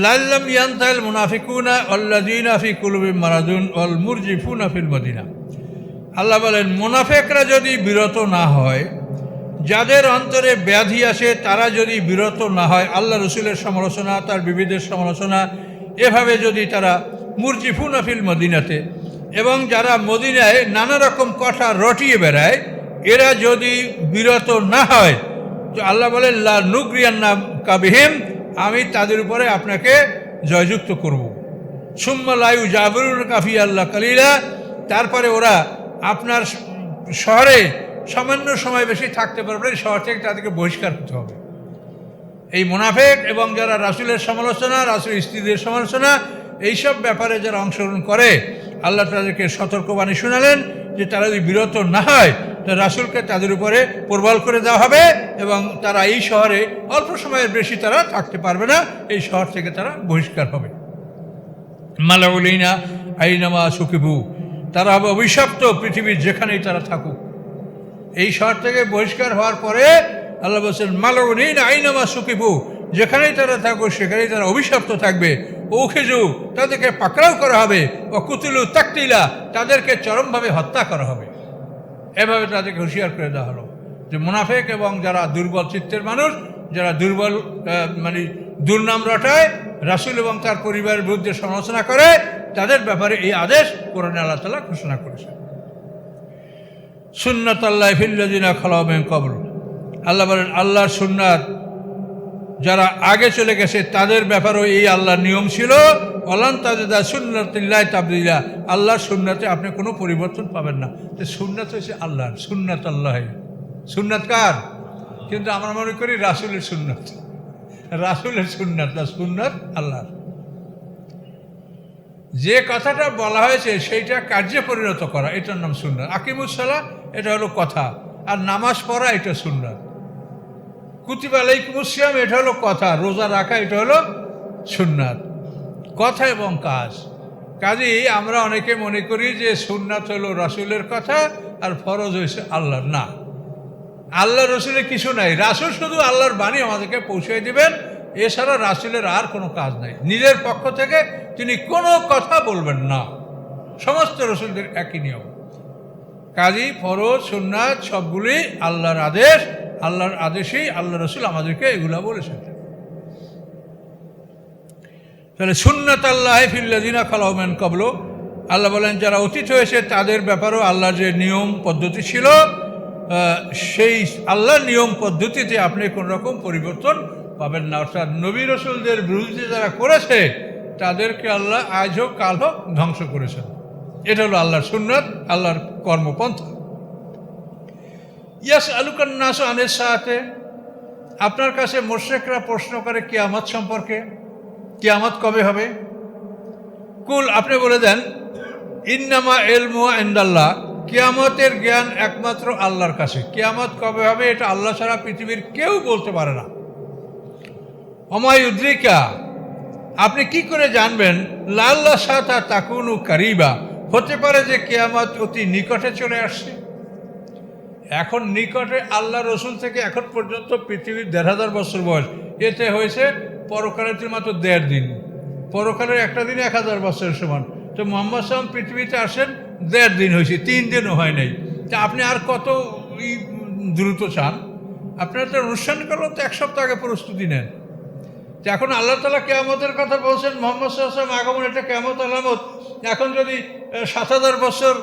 লাল্লাম ইয়ান্তাল মুনাফিকুনা অল্লাদিনা ফি কুলুবি অল মুরজিফুনা ফিল মদিনা। আল্লাহ বলেন, মুনাফেকরা যদি বিরত না হয়, যাদের অন্তরে ব্যাধি আসে তারা যদি বিরত না হয়, আল্লাহ রসুলের সমালোচনা, তার বিবিধের সমালোচনা, এভাবে যদি তারা মুরজিফুনা ফিল মদিনাতে এবং যারা মদিনায় নানা রকম কথা রটিয়ে বেড়ায়, এরা যদি বিরত না হয়, তো আল্লাহ বলেন, লা নুকরিয়ান্না কাবিহিম আমি তাদের উপরে আপনাকে জয়যুক্ত করব। সুম্মা লাইউ জাবরুল কাফি আল্লাহ কালিলা। তারপরে ওরা আপনার শহরে সামান্য সময় বেশি থাকতে পারবে শহর থেকে তাদেরকে বহিষ্কার হতে হবে। এই মুনাফেক এবং যারা রাসুলের সমালোচনা রাসুল স্ত্রীদের সমালোচনা, এইসব ব্যাপারে যারা অংশগ্রহণ করে আল্লাহ তাদেরকে সতর্কবাণী শোনালেন যে তারা যদি বিরত না হয়, তো রাসুলকে তাদের উপরে প্রবল করে দেওয়া হবে এবং তারা এই শহরে অল্প সময়ের বেশি তারা থাকতে পারবে না, এই শহর থেকে তারা বহিষ্কার হবে। মালাউলিনা আইনামা সুকিবু, তারা হবে অভিশপ্ত পৃথিবীর যেখানেই তারা থাকুক। এই শহর থেকে বহিষ্কার হওয়ার পরে আল্লাহ বলছেন মালউনিন আইনামা সুকিবু, যেখানেই তারা থাকুক, সেখানেই তারা অভিশপ্ত থাকবে। ও খেজু তাদেরকে পাকড়াও করা হবে ও কুতুলু তাকতিলা, তাদেরকে চরমভাবে হত্যা করা হবে। এভাবে তাদেরকে হুঁশিয়ার করে দেওয়া হলো যে মুনাফেক এবং যারা দুর্বল চিত্তের মানুষ, যারা দুর্বল মানে দুর্নাম রটায়, রাসুল এবং তার পরিবারের বিরুদ্ধে সমালোচনা করে, তাদের ব্যাপারে এই আদেশ কোরআনে আল্লাহ তালা ঘোষণা করেছেন। সুন্নাত আল্লাহ ফিল্লাদিনা খালামেন কবর আল্লাহ বলেন, আল্লাহর সুন্নাত যারা আগে চলে গেছে, তাদের ব্যাপারেও এই আল্লাহর নিয়ম ছিল। অলান তাজেদা সুন্নাতিল্লাহ তাবদিল্লা আল্লাহর সুন্নাতে আপনি কোনো পরিবর্তন পাবেন না। তো সুন্নাত হচ্ছে আল্লাহর সুন্নাত আল্লাহ সুন্নাত কার? কিন্তু আমরা মনে করি রাসুলের সুন্নাত। রাসুলের সুন্নাত না, সুন্নাত আল্লাহর। যে কথাটা বলা হয়েছে, সেইটা কার্যে পরিণত করা, এটার নাম সুন্নাত। আকিমুসলা এটা হলো কথা। আর নামাজ পড়া, এটা সুন্নাত। কুতিব আলাইকুমুসিয়াম এটা হলো কথা। রোজা রাখা, এটা হলো সুন্নাত। কথা এবং কাজ। কাজেই আমরা অনেকে মনে করি যে সুন্নাত হলো রাসুলের কথা আর ফরজ হয়েছে আল্লাহর। না। আল্লাহ রসুলের কিছু নাই। রাসুল শুধু আল্লাহর বাণী আমাদেরকে পৌঁছে দিবেন। এছাড়া রাসুলের আর কোনো কাজ নাই। নিজের পক্ষ থেকে তিনি কোনো কথা বলবেন না। সমস্ত রসুলদের একই নিয়ম। কাজী ফরজ, সুন্নাত সবগুলি আল্লাহর আদেশ। আল্লাহর আদেশেই আল্লাহ রসুল আমাদেরকে এগুলা বলেছেন। তাহলে সুন্নত আল্লাহ ফিল্লাদিনা খালাউমেন কবল আল্লাহ বলেন, যারা অতীত হয়েছে, তাদের ব্যাপারেও আল্লাহর যে নিয়ম পদ্ধতি ছিল সেই আল্লাহর নিয়ম পদ্ধতিতে আপনি কোন রকম পরিবর্তন পাবেন না। অর্থাৎ নবী রসুলদের বিরুদ্ধে যারা করেছে, তাদেরকে আল্লাহ আজ হোক কাল হোক ধ্বংস করেছেন। এটা হলো আল্লাহর সুন্নত, আল্লাহর কর্মপন্থা। ইয়াস আলুকান্নাস আনের সাথে আপনার কাছে মোর্শেকরা প্রশ্ন করে কিয়ামত সম্পর্কে, কিয়ামত কবে হবে? কুল, আপনি বলে দেন, ইন্নামা এলমু এন্দাল্লাহ কিয়ামতের জ্ঞান একমাত্র আল্লাহর কাছে। কিয়ামত কবে হবে এটা আল্লাহ ছাড়া পৃথিবীর কেউ বলতে পারে না। অমায় উদ্রিকা আপনি কি করে জানবেন, লাল্লা সাথা তাকুনু কারিবা, হতে পারে যে কেয়ামত অতি নিকটে চলে আসছে। এখন নিকটে আল্লাহ রসুল থেকে এখন পর্যন্ত পৃথিবীর দেড় হাজার বছর বয়স। এতে হয়েছে পরকালের মাত্র দেড় দিন। পরকালের একটা দিন এক হাজার বছরের সমান। তো মোহাম্মদ সালাম পৃথিবীতে আসেন, দেড় দিন হয়েছে, তিন দিনও হয় নাই। তা আপনি আর কত দ্রুত চান? আপনার তো অনুষ্ঠান করল তো এক সপ্তাহ আগে প্রস্তুতি নেন। এখন আল্লাহ তালা কেয়ামতের কথা বলছেন, মোহাম্মদ সাল্লাম আগমন এটা কেয়ামত আলামত। এখন যদি সাত হাজার বছর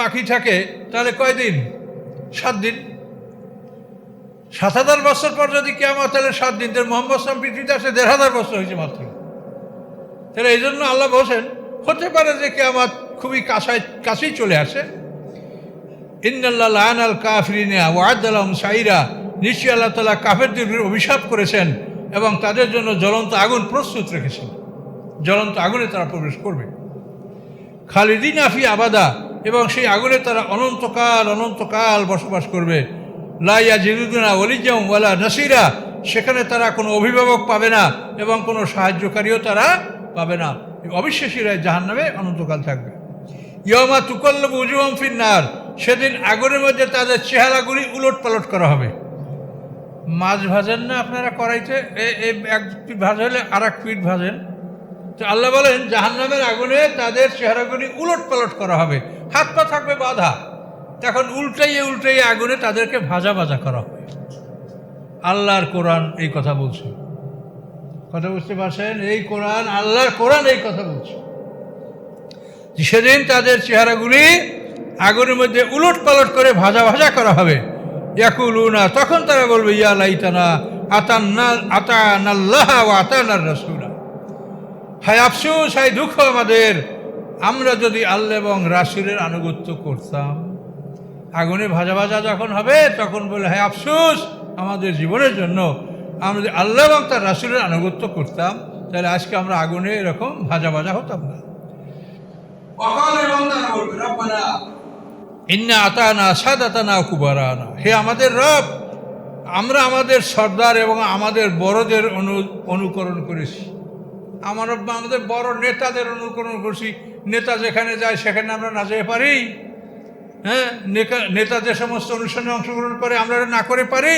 বাকি থাকে, তাহলে কয়দিন? সাত দিন। সাত হাজার বছর পর যদি কেয়ামত তাহলে সাত দিন, তাহলে মোহাম্মদ সালাম পৃথিবীতে আসে, দেড় হাজার বছর হয়েছে মাত্র। তাহলে এই জন্য আল্লাহ বলছেন, হতে পারে যে কেয়ামত খুবই কাছায় কাছেই চলে আসে। ইন্দাল্লাহ লায়ন আল কাফরিনা ওয়াদ আলম সাইরা। নিশ্চয়ই আল্লাহ তালা কাফেরদের বিরুদ্ধে অভিশাপ করেছেন এবং তাদের জন্য জ্বলন্ত আগুন প্রস্তুত রেখেছেন। জ্বলন্ত আগুনে তারা প্রবেশ করবে। খালিদিন আফি আবাদা। এবং সেই আগুনে তারা অনন্তকাল অনন্তকাল বসবাস করবে। লাইয়া জিরুদুনা ওলিজাম ওয়ালা নাসিরা। সেখানে তারা কোনো অভিভাবক পাবে না এবং কোনো সাহায্যকারীও তারা পাবে না। অবিশ্বাসীরা জাহান নামে অনন্তকাল থাকবে। ইয়মা তুকল্লব উজুম ফিন্নার। সেদিন আগুনের মধ্যে তাদের চেহারাগুলি উলট পালট করা হবে। মাছ ভাজেন না আপনারা করাইতে এক পিঠ ভাজা হলে আর এক পিঠ ভাজেন। তো আল্লাহ বলেন, জাহান্নামের আগুনে তাদের চেহারাগুলি উলট পালট করা হবে। হাত পা থাকবে বাধা। তখন উল্টাইয়ে উল্টাইয়ে আগুনে তাদেরকে ভাজা ভাজা করা হবে আল্লাহর কোরআন এই কথা বলছে। কথা বুঝতে পারছেন? এই কোরআন, আল্লাহর কোরআন এই কথা বলছে। সেদিন তাদের চেহারাগুলি আগুনের মধ্যে উলট পালট করে ভাজা ভাজা করা হবে। ইয়াকুলুনা, তখন তারা বলবে, ইয়া লাইতানা, আতান্না, আতানাল্লাহ ও রসুলা। হায় আফসোস, হায় দুঃখ আমাদের। আমরা যদি আল্লাহ এবং রাসুলের আনুগত্য করতাম আগুনে ভাজা ভাজা যখন হবে তখন বলে হ্যাঁ আফসোস আমাদের জীবনের জন্য আমরা যদি আল্লাহ এবং তার রাসুলের আনুগত্য করতাম তাহলে আজকে আমরা আগুনে এরকম ভাজা ভাজা হতাম না। ইন্না আতানা সাদাতানা কুবারানা। হে আমাদের রব আমরা আমাদের সর্দার এবং আমাদের বড়দের অনু অনুকরণ করেছি। আমার আমাদের বড় নেতাদের অনুকরণ করছি। নেতা যেখানে যায়, সেখানে আমরা না যেতে পারি। হ্যাঁ নেতা যে সমস্ত অনুষ্ঠানে অংশগ্রহণ করে, আমরা না করে পারি।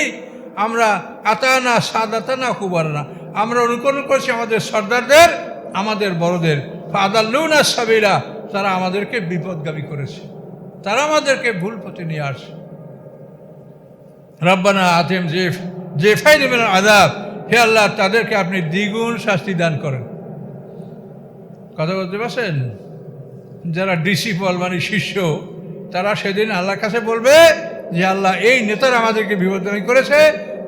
আমরা আতা না সাদ আতা আতানা, সাদাতানা, কুবারানা। আমরা অনুকরণ করছি আমাদের সর্দারদের, আমাদের বড়দের। ফাদাল্লুনা সাবিরা তারা আমাদেরকে বিপদগামী করেছে। তারা আমাদেরকে ভুল পথে নিয়ে আসে। রব্বানা আতেম জেফ জেফাই দেবেন আদাব হে আল্লাহ, তাদেরকে আপনি দ্বিগুণ শাস্তি দান করেন। কথা বলতে পারছেন? যারা ডিসিপল মানে শিষ্য, তারা সেদিন আল্লাহর কাছে বলবে যে আল্লাহ, এই নেতারা আমাদেরকে বিপদগামী করেছে,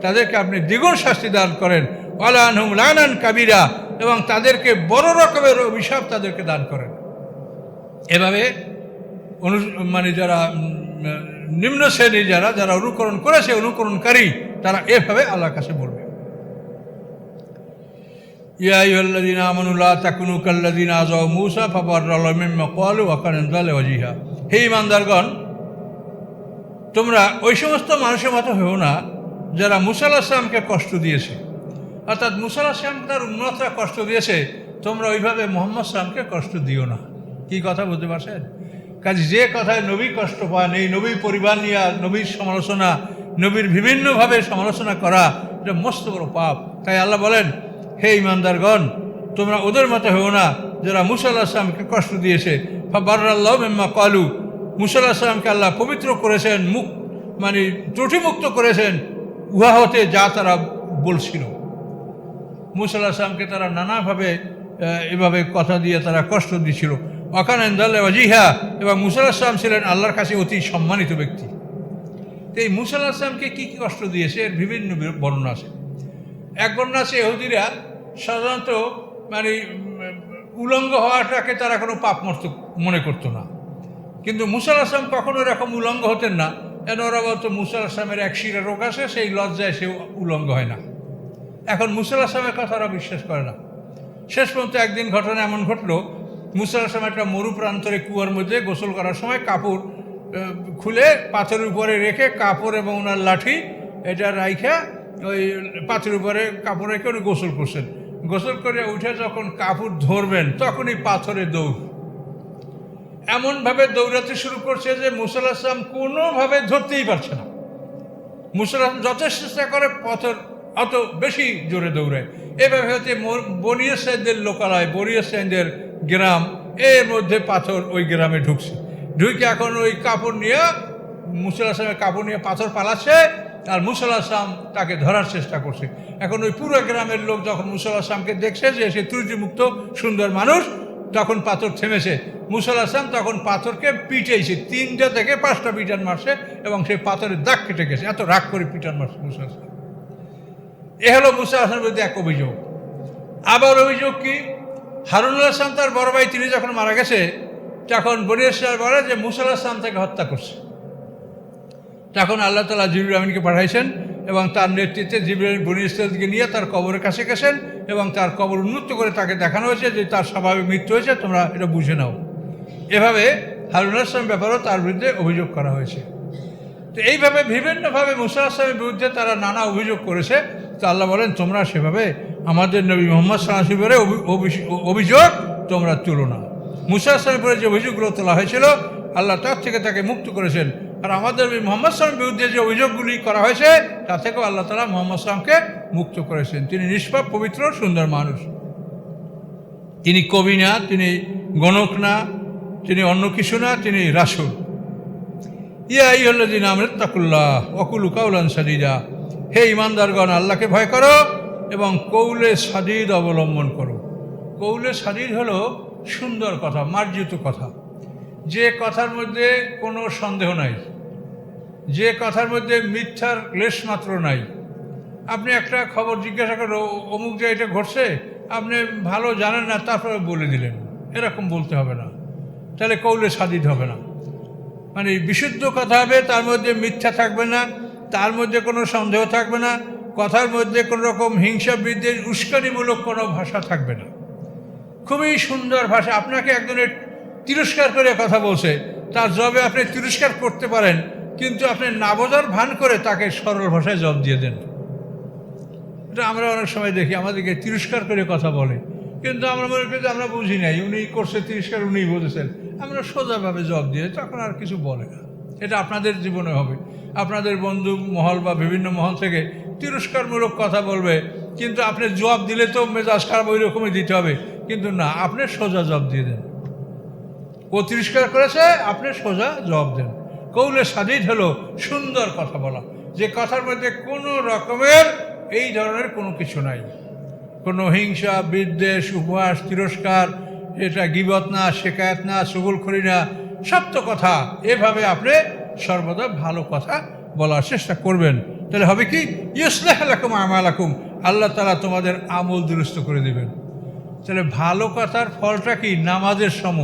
তাদেরকে আপনি দ্বিগুণ শাস্তি দান করেন। আলানহুম লানান কাবিরা, এবং তাদেরকে বড় রকমের অভিশাপ তাদেরকে দান করেন। এভাবে অনু মানে যারা নিম্ন শ্রেণির যারা যারা অনুকরণ করেছে, অনুকরণকারী, তারা এভাবে আল্লাহর কাছে বলবে। ইয়া আইয়ুহাল্লাযীনা আমানু লা তাকুনু কাল্লাযীনা আযাউ মূসা ফাবাররাল্লাহু মিম্মা ক্বালু ওয়া কানা যালে ওয়াজিহা হে ইমানদারগণ, তোমরা ওই সমস্ত মানুষের মতো হও না যারা মুসা আলাহিস সালামকে কষ্ট দিয়েছে। অর্থাৎ মুসা আলাহিস সালাম তার উন্নতরা কষ্ট দিয়েছে, তোমরা ওইভাবে মোহাম্মদ সালামকে কষ্ট দিও না। কি কথা বলতে পারছেন? কাজে যে কথায় নবী কষ্ট পান, এই নবীর পরিবার নিয়ে, নবীর সমালোচনা, নবীর বিভিন্নভাবে সমালোচনা করা, এটা মস্ত বড় পাপ। তাই আল্লাহ বলেন হে ইমানদারগণ, তোমরা ওদের মতো হও না যারা মুসা আল্লাহ আসলামকে কষ্ট দিয়েছে। মেম্মা কালু মুসা আল্লাহ আসলামকে আল্লাহ পবিত্র করেছেন মুখ মানে ত্রুটিমুক্ত করেছেন, উহা হতে যা তারা বলছিল। মুসা আল্লাহ আসলামকে তারা নানাভাবে এভাবে কথা দিয়ে তারা কষ্ট দিয়েছিল অকান ওয়াজিহা, এবং মুসা আল্লাহ আসলাম ছিলেন আল্লাহর কাছে অতি সম্মানিত ব্যক্তি। তো এই মুসা আল্লাহ আসলামকে কী কী কষ্ট দিয়েছে? এর বিভিন্ন বর্ণনা আছে। এক বর্ণনা আছে এহুদিরা সাধারণত মানে উলঙ্গ হওয়াটাকে তারা কোনো পাপ মর্ত, মনে করতো না। কিন্তু মুসাল আসলাম কখনো এরকম উলঙ্গ হতেন না। এন ওরা বলতো মুসাল আসলামের এক শিরা রোগ আছে, সেই লজ্জায় সে উলঙ্গ হয় না। এখন মুসাল আসলামের কথা ওরা বিশ্বাস করে না। শেষ পর্যন্ত একদিন ঘটনা এমন ঘটলো মুসাল আসলাম একটা মরু প্রান্তরে কুয়ার মধ্যে গোসল করার সময় কাপড় খুলে পাথরের উপরে রেখে কাপড় এবং ওনার লাঠি, এটা রাইখা ওই পাথরের উপরে কাপড় রেখে উনি গোসল করছেন। গোসল করে উঠে যখন কাপড় ধরবেন, তখনই পাথরে দৌড়। এমনভাবে দৌড়াতে শুরু করছে যে মুসাল আসলাম কোনোভাবে ধরতেই পারছে না। মুসাল যথেষ্ট চেষ্টা করে, পাথর অত বেশি জোরে দৌড়ায়। এভাবে হচ্ছে বনিয়া সাইদের লোকালয় বনিয়া সাইদের গ্রাম, এর মধ্যে পাথর ওই গ্রামে ঢুকছে। ঢুকে এখন ওই কাপড় নিয়ে মুসাল আসলামের কাপড় নিয়ে পাথর পালাচ্ছে আর মুসাল আসলাম তাকে ধরার চেষ্টা করছে। এখন ওই পুরো গ্রামের লোক যখন মুসাল আসলামকে দেখছে যে সে ত্রুটিমুক্ত, সুন্দর মানুষ, তখন পাথর থেমেছে। মুসাল আসলাম তখন পাথরকে পিটাইছে। তিনটা থেকে পাঁচটা পিটান মারছে এবং সেই পাথরের দাগ কেটে গেছে। এত রাগ করে পিটান মারছে মুসাল আসলাম এ হলো মুসা বিরুদ্ধে এক অভিযোগ। আবার অভিযোগ কি? হারুনুল আসলাম তার বড় ভাই, তিনি যখন মারা গেছে, তখন বনিয়ার বলে যে মুসাল আসলাম তাকে হত্যা করছে। তখন আল্লাহ তালা জিবুল আমিনকে পাঠাইছেন এবং তার নেতৃত্বে জিবুল বনি ইসরায়েলকে নিয়ে তার কবরের কাছে গেছেন এবং তার কবর উন্মুক্ত করে তাকে দেখানো হয়েছে যে তার স্বাভাবিক মৃত্যু হয়েছে, তোমরা এটা বুঝে নাও। এভাবে হারুন আসলাম ব্যাপারেও তার বিরুদ্ধে অভিযোগ করা হয়েছে। তো এইভাবে বিভিন্নভাবে মুসা আসলামের বিরুদ্ধে তারা নানা অভিযোগ করেছে। তো আল্লাহ বলেন, তোমরা সেভাবে আমাদের নবী মোহাম্মদ সাহাশিবের অভিযোগ তোমরা তুলো না। মুসা আসলামের উপরে যে অভিযোগগুলো তোলা হয়েছিল, আল্লাহ তার থেকে তাকে মুক্ত করেছেন। আর আমাদের ওই মোহাম্মদ সালামের বিরুদ্ধে যে অভিযোগগুলি করা হয়েছে তা থেকেও আল্লাহ তালা মোহাম্মদ সালামকে মুক্ত করেছেন। তিনি নিষ্পাপ, পবিত্র, সুন্দর মানুষ। তিনি কবি না, তিনি গণক না, তিনি অন্য কিছু না, তিনি রাসুল। ইয়া ইহল্লাদিন আমরতাকুল্লাহ অকুল কাউলান সাদিদা। হে ইমানদারগণ, আল্লাহকে ভয় করো এবং কৌলে সাদিদ অবলম্বন করো। কৌলে সাদিদ হলো সুন্দর কথা, মার্জিত কথা। যে কথার মধ্যে কোনো সন্দেহ নাই। যে কথার মধ্যে মিথ্যার লেশ মাত্র নাই। আপনি একটা খবর জিজ্ঞাসা করো, অমুক যে এটা ঘটছে, আপনি ভালো জানেন না, তারপরে বলে দিলেন। এরকম বলতে হবে না। তাহলে কৌলে সাদিদ হবে না। মানে বিশুদ্ধ কথা হবে, তার মধ্যে মিথ্যা থাকবে না, তার মধ্যে কোনো সন্দেহ থাকবে না, কথার মধ্যে কোনো রকম হিংসা, বিদ্বেষ, উস্কানিমূলক কোনো ভাষা থাকবে না। খুবই সুন্দর ভাষা। আপনাকে একজনের তিরস্কার করে কথা বলছে, তার জবে আপনি তিরস্কার করতে পারেন কিন্তু আপনি না বোঝার ভান করে তাকে সরল ভাষায় জব দিয়ে দেন। এটা আমরা অনেক সময় দেখি, আমাদেরকে তিরস্কার করে কথা বলে। কিন্তু আমরা মনে করি আমরা বুঝি নাই, উনি করছে তিরস্কার উনিই বলেছেন। আমরা সোজাভাবে জব দিয়ে তখন আর কিছু বলে না। এটা আপনাদের জীবনে হবে। আপনাদের বন্ধু মহল বা বিভিন্ন মহল থেকে তিরস্কারমূলক কথা বলবে, কিন্তু আপনি জবাব দিলে তো মেজাজ খারাপ, ওই রকমই দিতে হবে। কিন্তু না, আপনি সোজা জবাব দিয়ে দেন। ও তিরস্কার করেছে, আপনি সোজা জবাব দেন। কৌলে সাদিদ হলো সুন্দর কথা বলা। যে কথার মধ্যে কোনো রকমের এই ধরনের কোনো কিছু নাই। কোনো হিংসা, বিদ্বেষ, উপহাস, তিরস্কার, এটা গিবত না শেখায়ত না সুগুলখড়ি না, সত্য কথা, এভাবে আপনি সর্বদা ভালো কথা বলার চেষ্টা করবেন। তাহলে হবে কি? ইউসলাহ আলাকুম আমালাকুম, আল্লাহ তালা তোমাদের আমল দুরস্ত করে দেবেন। তাহলে ভালো কথার ফলটা কি? নামাজের সম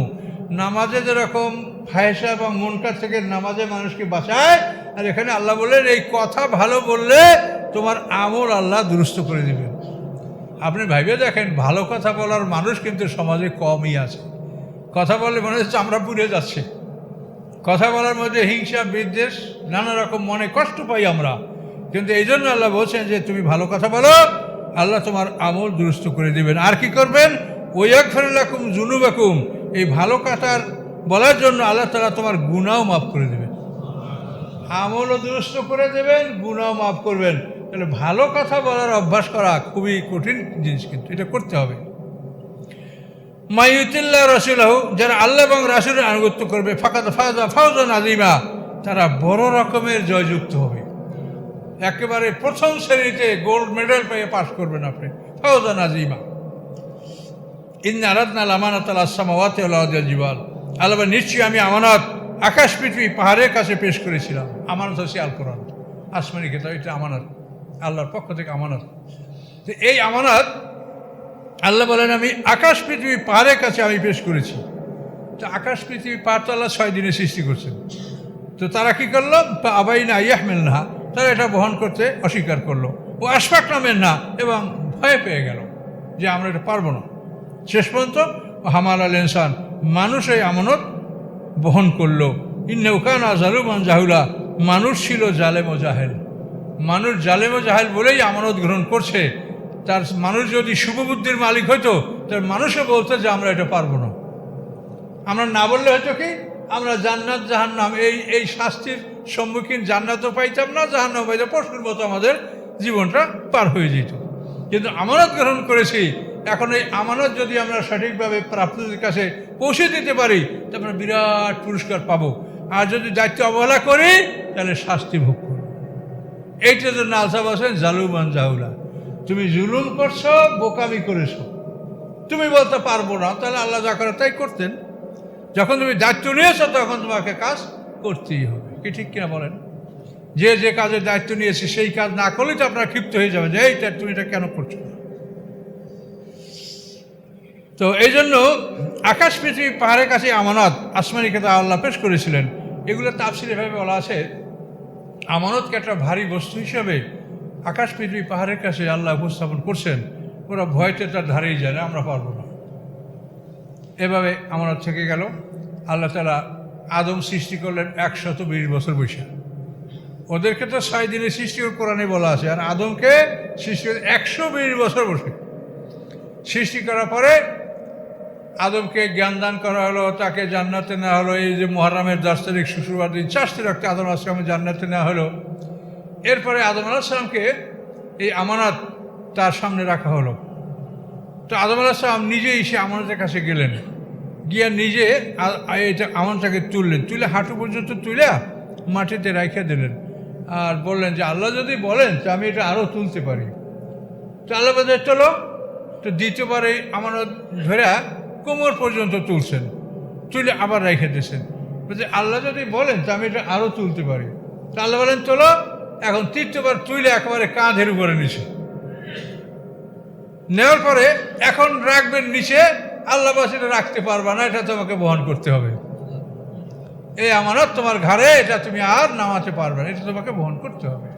নামাজে যেরকম ফায়সা এবং মনকার থেকে নামাজে মানুষকে বাঁচায়। আর এখানে আল্লাহ বললেন, এই কথা ভালো বললে তোমার আমল আল্লাহ দুরস্ত করে দিবেন। আপনি ভাইবে দেখেন, ভালো কথা বলার মানুষ কিন্তু সমাজে কমই আছে। কথা বললে মনে হচ্ছে আমরা পুড়ে যাচ্ছে। কথা বলার মধ্যে হিংসা, বিদ্বেষ, নানা রকম মনে কষ্ট পাই আমরা। কিন্তু এই জন্য আল্লাহ বলছেন যে, তুমি ভালো কথা বলো, আল্লাহ তোমার আমল দুরস্ত করে দিবেন। আর কি করবেন? ওয়াক ফেরুল্লাকুম জুনুবাকুম এই ভালো কথার বলার জন্য আল্লাহ তালা তোমার গুণাও মাফ করে দেবেন আমলও দুরস্ত করে দেবেন গুণাও মাফ করবেন। তাহলে ভালো কথা বলার অভ্যাস করা খুবই কঠিন জিনিস কিন্তু, এটা করতে হবে। মাইউতিল্লাহ রসুলাহু, যারা আল্লাহ এবং রাসুলের আনুগত্য করবে ফাঁকা ফাজা ফাউজন আজিমা তারা বড় রকমের জয়যুক্ত হবে। একেবারে প্রথম শ্রেণীতে গোল্ড মেডেল পেয়ে পাশ করবেন আপনি, ফাউজান আজিমা ইন্না আরাধনা আমানত আল আসামাওয়াতে জীবাল। আল্লাহ নিশ্চয়ই আমি আমানত আকাশ, পৃথিবী, পাহাড়ের কাছে পেশ করেছিলাম। আমানত হচ্ছে আল কোরআন। আসমানি খেতাব এটা আমানত। আল্লাহর পক্ষ থেকে আমানত। তো এই আমানত আল্লাহ বলেন, আমি আকাশ, পৃথিবী, পাহাড়ের কাছে আমি পেশ করেছি। তো আকাশ, পৃথিবী, পাহাড় তো আল্লাহ ছয় দিনে সৃষ্টি করছেন। তো তারা কি করল? আবাই না ইয়াহমেল না তারা এটা বহন করতে অস্বীকার করল। ও আশফাক নামের না এবং ভয় পেয়ে গেল যে আমরা এটা পারব না। শেষ পর্যন্ত হামাল আল ইনসান মানুষ এই আমানত বহন করল। ইন্নৌকান জালুমান জাহুলা, মানুষ ছিল জালেম ও জাহেল। মানুষ জালেম ও জাহেল বলেই আমানত গ্রহণ করছে। তার মানুষ যদি শুভবুদ্ধির মালিক হতো, তার মানুষও বলতো যে আমরা এটা পারব না। আমরা না বললে হয়তো কি, আমরা জান্নাত, জাহান্নাম, এই এই শাস্তির সম্মুখীন জান্নাতও পাইতাম না, জাহান্নাম পাইতাম পশুর মতো আমাদের জীবনটা পার হয়ে যেত। কিন্তু আমানত গ্রহণ করেছি। এখন এই আমানত যদি আমরা সঠিকভাবে প্রাপ্তদের কাছে পৌঁছে দিতে পারি তো আমরা বিরাট পুরস্কার পাবো। আর যদি দায়িত্ব অবহেলা করি, তাহলে শাস্তি ভোগ করব। এইটার জন্য আলসা বসেন জালুমান জাহুলা। তুমি জুলুম করছ, বোকামি করেছ। তুমি বলতে পারব না, তাহলে আল্লাহ যা করে তাই করতেন। যখন তুমি দায়িত্ব নিয়েছো, তখন তোমাকে কাজ করতেই হবে। কি ঠিক কিনা বলেন? যে যে কাজের দায়িত্ব নিয়েছে, সেই কাজ না করলে তো আপনারা ক্ষিপ্ত হয়ে যাবে যে এইটা তুমি এটা কেন করছ না? তো এই জন্য আকাশ পৃথিবী, পাহাড়ের কাছে আমানত, আসমানি খেতা আল্লাহ পেশ করেছিলেন। এগুলো তাফসির এভাবে বলা আছে আমানতকে একটা ভারী বস্তু হিসাবে আকাশ পৃথিবী, পাহাড়ের কাছে আল্লাহ উপস্থাপন করছেন? ওরা ভয়তে তার ধারেই যায় না, আমরা পারব না। এভাবে আমানত থেকে গেল। আল্লাহ তালা আদম সৃষ্টি করলেন একশত বিশ বছর বৈশা। ওদেরকে তো ছয় দিনে সৃষ্টি করে কোরআনে বলা আছে, আর আদমকে সৃষ্টি একশো বিশ বছর বসে সৃষ্টি করার পরে আদমকে জ্ঞান দান করা হলো, তাকে জান্নাতে নেওয়া হলো। এই যে মহারামের দশ তারিখ শুক্রবার দিন চাষতে রাখতে আদম আসলামের জান্নাতে নেওয়া হলো। এরপরে আদম আলাহিসামকে এই আমানত তার সামনে রাখা হলো। তো আদম আলাহিসাম নিজেই সে আমানতের কাছে গেলেন। গিয়ে নিজে এটা আমানটাকে তুললেন। তুলে হাঁটু পর্যন্ত তুলে মাটিতে রাইখে দিলেন। আর বললেন যে, আল্লাহ যদি বলেন, তো আমি এটা আরও তুলতে পারি। তো আল্লাহ চলো। তো দ্বিতীয়বার আমানত ধরে কোমর পর্যন্ত তুলছেন, তুলে আবার রেখে দিয়েছেন। বলছে, আল্লাহ যদি বলেন, তো আমি এটা আরও তুলতে পারি। তো আল্লাহ বলেন চলো এখন তৃতীয়বার তুলে একেবারে কাঁধের উপরে নিচে। নেওয়ার পরে এখন রাখবেন নিচে, আল্লাহ বাস এটা রাখতে পারবা না, এটা তোমাকে বহন করতে হবে। এই আমানত, তোমার ঘাড়ে, এটা তুমি আর নামাতে পারবে না, এটা তোমাকে বহন করতে হবে।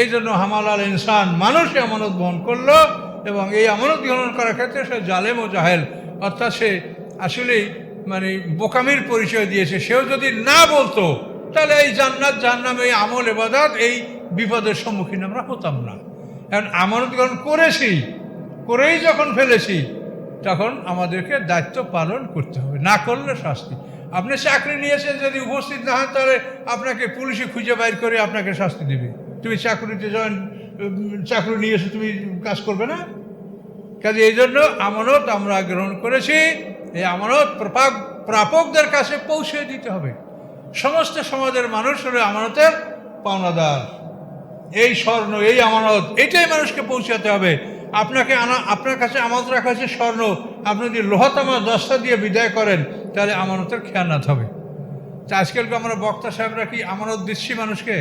এই জন্য হামালাল ইনসান মানুষ আমানত বহন করল, এবং এই আমানত গ্রহণ করার ক্ষেত্রে সে জালেম ও জাহেল। অর্থাৎ সে আসলেই মানে বোকামির পরিচয় দিয়েছে। সেও যদি না বলতো, তাহলে এই জান্নাত জান্নাম এই আমল, এবাদাত, এই বিপদের সম্মুখীন আমরা হতাম না। এখন আমানত গ্রহণ করেছি, করেই যখন ফেলেছি, তখন আমাদেরকে দায়িত্ব পালন করতে হবে, না করলে শাস্তি। আপনি চাকরি নিয়েছেন যদি উপস্থিত না হন, তাহলে আপনাকে পুলিশে খুঁজে বাইর করে আপনাকে শাস্তি দেবে। তুমি চাকরিতে জয়েন চাকরি নিয়েছো তুমি কাজ করবে না? কাজে এই জন্য আমানত আমরা গ্রহণ করেছি। এই আমানত প্রাপক, প্রাপকদের কাছে পৌঁছে দিতে হবে। সমস্ত সমাজের মানুষ হলো আমানতের পাওনাদার। এই স্বর্ণ, এই আমানত, এটাই মানুষকে পৌঁছাতে হবে। আপনাকে আনা, আপনার কাছে আমানত রাখা হয়েছে স্বর্ণ। আপনি যদি লোহাতামা দশটা দিয়ে বিদায় করেন, তাহলে আমানতের খেয়ানাত হবে। তা আজকালকে আমরা বক্তা সাহেবরা কি আমানত দিচ্ছি মানুষকে?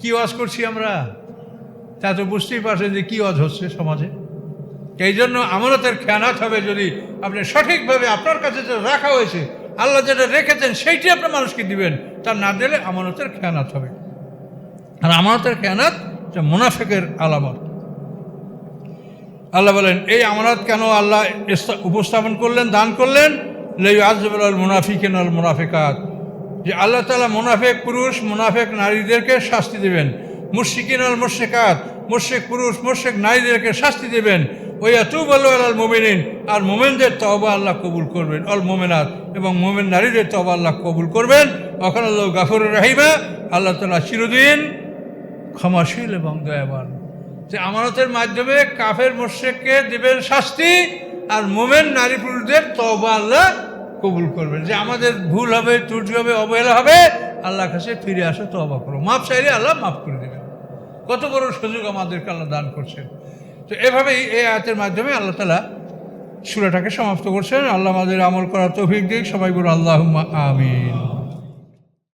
কি ওয়াজ করছি আমরা? তা তো বুঝতেই পারছেন যে কী ওয়াজ হচ্ছে সমাজে। এই জন্য আমানতের খেয়ানাত হবে যদি আপনি সঠিকভাবে আপনার কাছে যেটা রাখা হয়েছে, আল্লাহ যেটা রেখেছেন সেইটি আপনি মানুষকে দিবেন, তা না দিলে আমানতের খেয়ানাত হবে। আর আমানতের খেয়ানাত এটা মুনাফেকের আলামত। আল্লাহ বলেন, এই আমানত কেন আল্লাহ উপস্থাপন করলেন, দান করলেন? লেই আজবুল মুনাফিকেন আল মুনাফিকাত। যে আল্লাহ তালা মুনাফেক পুরুষ, মুনাফেক নারীদেরকে শাস্তি দেবেন। মুর্শিকিন আল মুর্শেকাত মুর্শেক পুরুষ মুর্শেক নারীদেরকে শাস্তি দেবেন। আল্লাহ আল মোমিনিন। আর মোমেনদের তবা আল্লাহ কবুল করবেন, অল মোমেনাত। এবং মোমেন নারীদের তবা আল্লাহ কবুল করবেন। ওখানে আল্লাহ গাফর রাহিমা, আল্লাহ তালা চিরদিন ক্ষমাশীল এবং দয়াবান। যে আমানতের মাধ্যমে কাফের মোর্শেককে দেবেন শাস্তি, আর মোমেন নারী পুরুষদের তবা আল্লাহ কবুল করবেন। যে আমাদের ভুল হবে, ত্রুটি হবে, অবহেলা হবে, আল্লাহর কাছে ফিরে আসো তবা করো। মাপ চাইলে আল্লাহ মাফ করে দেবেন। কত বড় সুযোগ আমাদেরকে আল্লাহ দান করছেন। তো এভাবেই এই আয়াতের মাধ্যমে আল্লাহ তালা সুরাটাকে সমাপ্ত করছেন। আল্লাহ আমাদের আমল করার তৌফিক দিক। সবাই বলুন আল্লাহ আমিন।